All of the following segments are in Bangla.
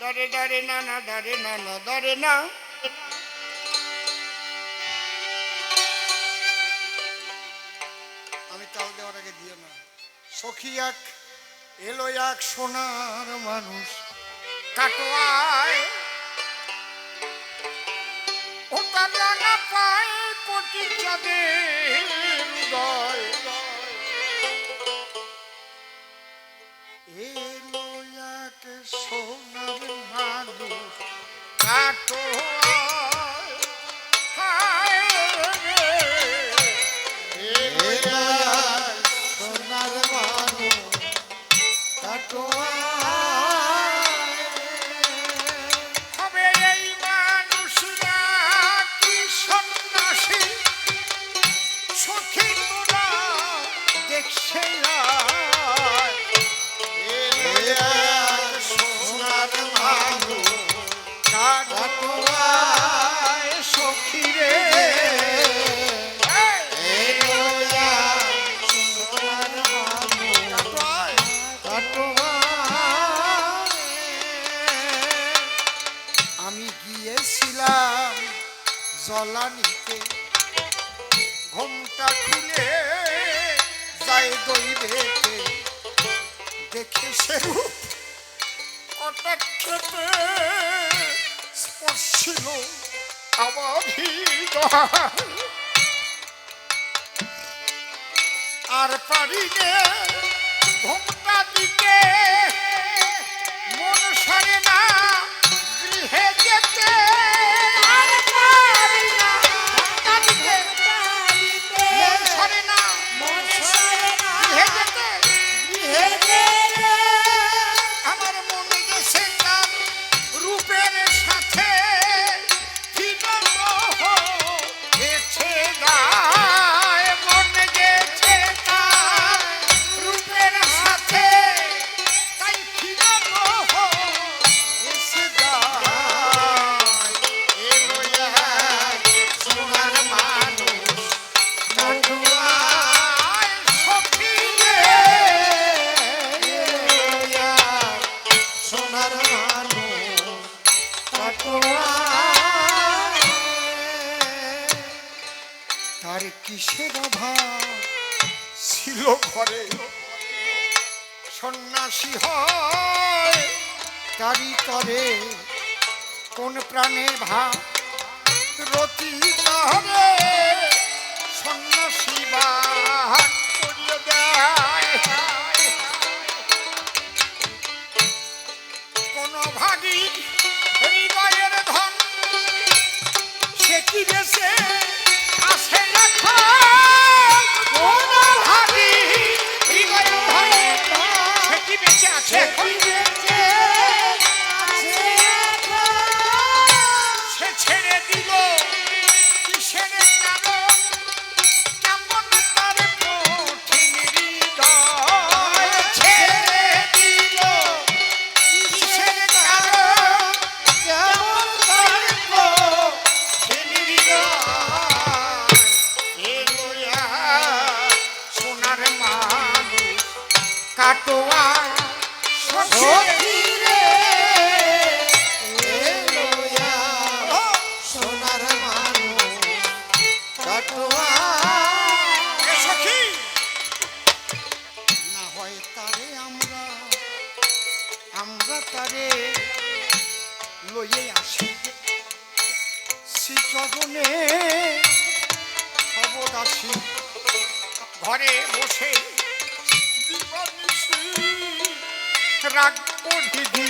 দরে দরে নানা দরে নানা দরে না। আমি তাল দেওয়ার আগে দিও না। সখী এক এলো এক সোনার মানুষ। কাটোয়ায় ও তার রাঙা পায় পটি চাঁদের উদয়। কাটো সাক্ষী আমি গিয়েছিলাম জলানিতে ঘুমটা খুলে যাই দইবে দেখে সে রূপ কটাক্ষেপে স্পর্শিল আর পারি ঘুমটা দিতে কারি করে কোন প্রাণে ভাব রতি তাহলে সন্ন্যাসী বা করিয়ে দেয়। গুণে অবদাসী ঘরে বসে রাখব দিদি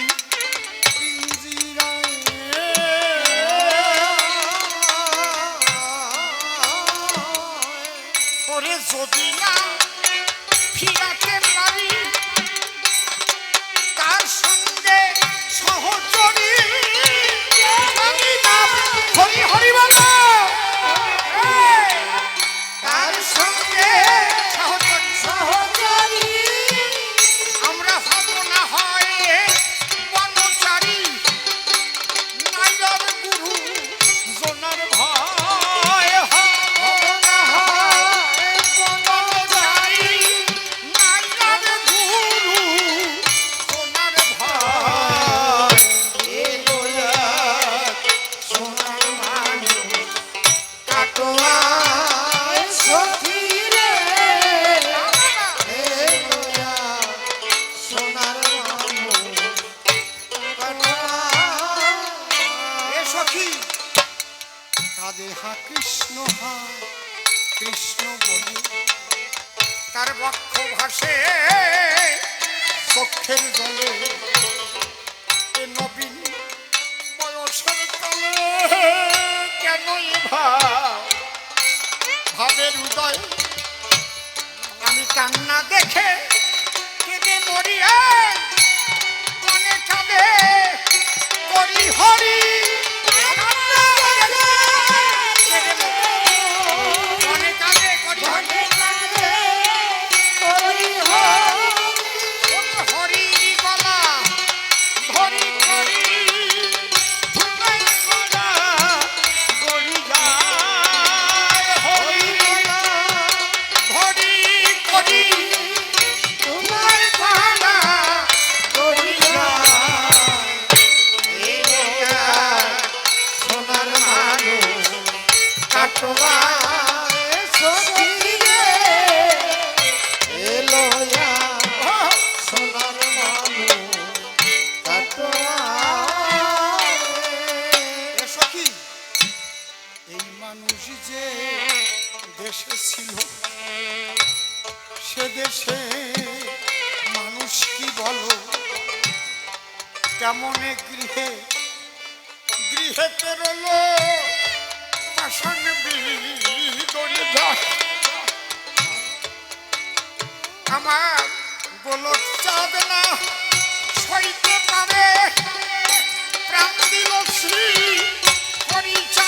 যদি না ঠিক আছে কেমনে গৃহে গৃহে পেরল। আমার গোলক চাবে না সইতে পারে। প্রাণ দিল শ্রী পরিচয়